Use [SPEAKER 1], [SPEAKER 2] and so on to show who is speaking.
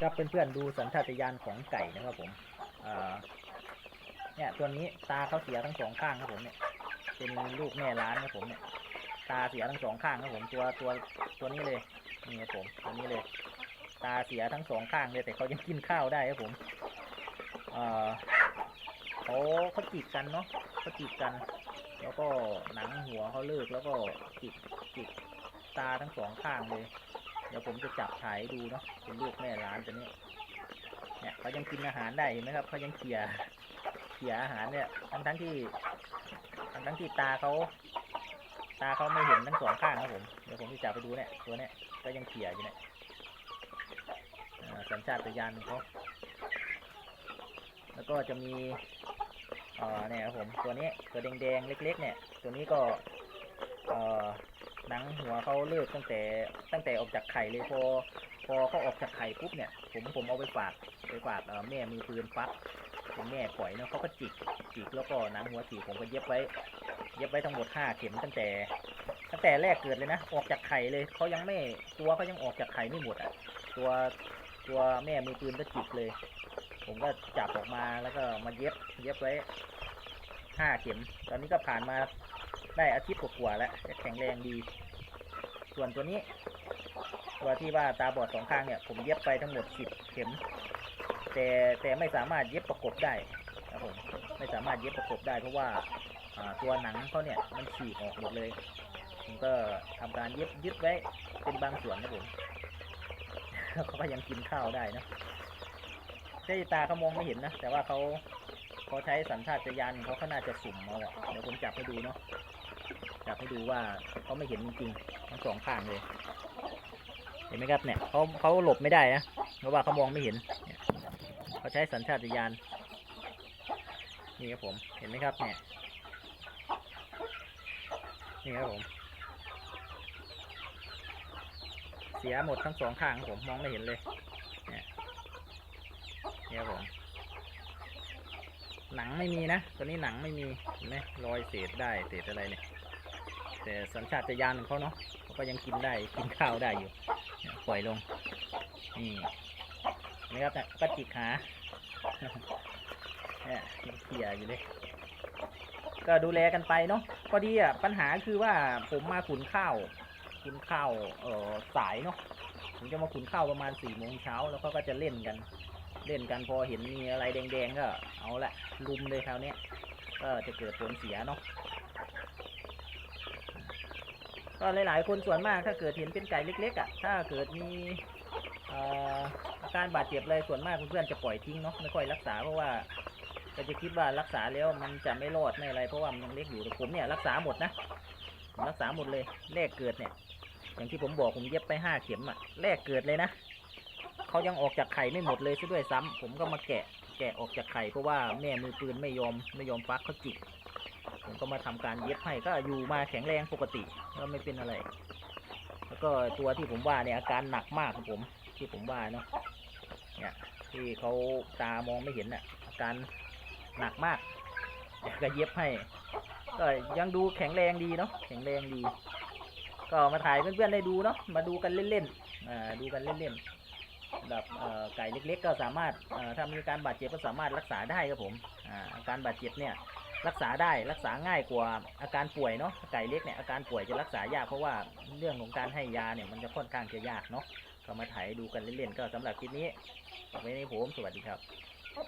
[SPEAKER 1] ครับเพื่อนๆดูสัญชาตญาณของไก่นะครับผมเนี่ยตัวนี้ตาเขาเสียทั้งสองข้างครับผมเนี่ย เป็นลูกแม่ล้านครับผมเนี่ย ตาเสียทั้งสองข้างครับผมตัวตัวตัวนี้เลยนี่ครับผมตัวนี้เลย ตาเสียทั้งสองข้างเลยแต่เขายังกินข้าวได้ครับผมเออเขาเขาจีบกันเนาะเขาจีบกัน แล้วก็หนังหัวเขาเลิกแล้วก็จิกจิกตาทั้งสองข้างเลย เดี๋ยวผมจะจับถ่ายดูเนาะเป็นลูกแม่ร้านตัวนี้ เนี่ยเขายังกินอาหารได้เห็นไหมครับเขายังเขี่ยเขี่ยอาหารเนี่ยทั้งทั้งที่ทั้งทั้งที่ตาเขาตาเขาไม่เห็นทั้งสองข้างครับผมเดี๋ยวผมจะจับไปดูเนี่ยตัวเนี้ยก็ยังเขี่ยอยู่เนี่ยสัญชาตญาณของเขาแล้วก็จะมีเอ่อเนี่ยครับผมตัวนี้ตัวแดงๆเล็ก ๆ เนี่ย ตัวนี้ก็เอ่อ หนังหัวเขาเลิกตั้งแต่ตั้งแต่ออกจากไข่เลยพอ พอเขาออกจากไข่ปุ๊บเนี่ย ผมผมเอาไปฝากไปฝากเอ่อแม่มือปืนฟักเป็นแม่ปล่อยเนาะเขาก็จิกจิกแล้วก็หนังหัวฉีกผมก็เย็บไว้ เย็บไว้ทั้งหมดห้าเข็มตั้งแต่ ตั้งแต่แรกเกิดเลยนะออกจากไข่เลยเขายังไม่ตัวเขายังออกจากไข่ไม่หมดอะตัวตัวแม่มือปืนก็จิกเลย ผมก็จับออกมาแล้วก็มาเย็บ เย็บไว้ห้าเข็ม ตอนนี้ก็ผ่านมา ได้อาทิตย์กว่าๆแล้วแข็งแรงดี ส่วนตัวนี้ ตัวที่ว่าตาบอดสองข้างเนี่ย ผมเย็บไปทั้งหมดสิบเข็ม แต่แต่ไม่สามารถเย็บประกบได้ครับผมไม่สามารถเย็บประกบได้เพราะว่าตัวหนังเขาเนี่ยมันฉีกออกหมดเลย ผมก็ทำการเย็บยึดไว้เป็นบางส่วนนะผมเขาก็ยังกินข้าวได้นะใช่ตาเขามองไม่เห็นนะ แต่ว่าเขาเขาใช้สัญชาตญาณเขาเขาน่าจะสุ่มเอาอะเดี๋ยวผมจับให้ดูเนาะ จับให้ดูว่าเขาไม่เห็นจริงๆทั้งสองข้างเลย เห็นไหมครับเนี่ยเขาเขาหลบไม่ได้นะเพราะว่าเขามองไม่เห็นเนี่ยเขาใช้สัญชาตญาณนี่ครับผมเห็นไหมครับเนี่ยนี่ครับผมเสียหมดทั้งสองข้างผมมองไม่เห็นเลยเนี่ยนี่ครับผมหนังไม่มีนะ ตัวนี้หนังไม่มีเห็นไหมรอยเศษได้เศษอะไรเนี่ย แต่สัญชาตญาณของเขาเนาะเขาก็ยังกินได้กินข้าวได้อยู่ปล่อยลงนี่นะครับนี่ยก็จิกหาเนี่ยเขี่ยอยู่เลยก็ดูแลกันไปเนาะพอดีอะปัญหาคือว่าผมมาขุนข้าวขุนข้าวเออสายเนาะผมจะมาขุนข้าวประมาณสี่โมงเช้าแล้วเขาก็จะเล่นกัน เล่นกันพอเห็นมีอะไรแดงๆก็เอาละลุมเลยคราวเนี้ยก็จะเกิดผลเสียเนาะ ก็หลายๆ คนส่วนมากถ้าเกิดเห็นเป็นไก่เล็ก ๆอะถ้าเกิดมีอาการบาดเจ็บอะไรส่วนมากเพื่อนๆจะปล่อยทิ้งเนาะไม่ค่อยรักษาเพราะว่าก็จะคิดว่ารักษาแล้วมันจะไม่รอดไม่อะไรเพราะว่ามันยังเล็กอยู่แต่ผมเนี่ยรักษาหมดนะผมรักษาหมดเลยแรกเกิดเนี่ย อย่างที่ผมบอกผมเย็บไปห้าเข็มอะแรกเกิดเลยนะเขายังออกจากไข่ไม่หมดเลยซะด้วยซ้ำผมก็มาแกะแกะออกจากไข่เพราะว่าแม่มือปืนไม่ยอมไม่ยอมฟักเขาจิก ผมก็มาทำการเย็บให้ก็อยู่มาแข็งแรงปกติก็ไม่เป็นอะไร แล้วก็ตัวที่ผมว่าเนี่ยอาการหนักมากครับผม ที่ผมว่าเนาะเนี่ยที่เขาตามองไม่เห็นน่ะอาการหนักมากก็เย็บให้ ก็ยังดูแข็งแรงดีเนาะแข็งแรงดี ก็มาถ่ายเพื่อนๆได้ดูเนาะมาดูกันเล่นๆดูกันเล่นๆแบบไก่เล็กๆ ก็สามารถถ้ามีการบาดเจ็บก็สามารถรักษาได้ครับผมอาการบาดเจ็บเนี่ย รักษาได้รักษาง่ายกว่าอาการป่วยเนาะไก่เล็กเนี่ยอาการป่วยจะรักษายากเพราะว่าเรื่องของการให้ยาเนี่ยมันจะค่อนข้างจะยากเนาะก็มาถ่ายดูกันเล่นๆก็สำหรับคลิปนี้ฝากไว้ในผมสวัสดีครับ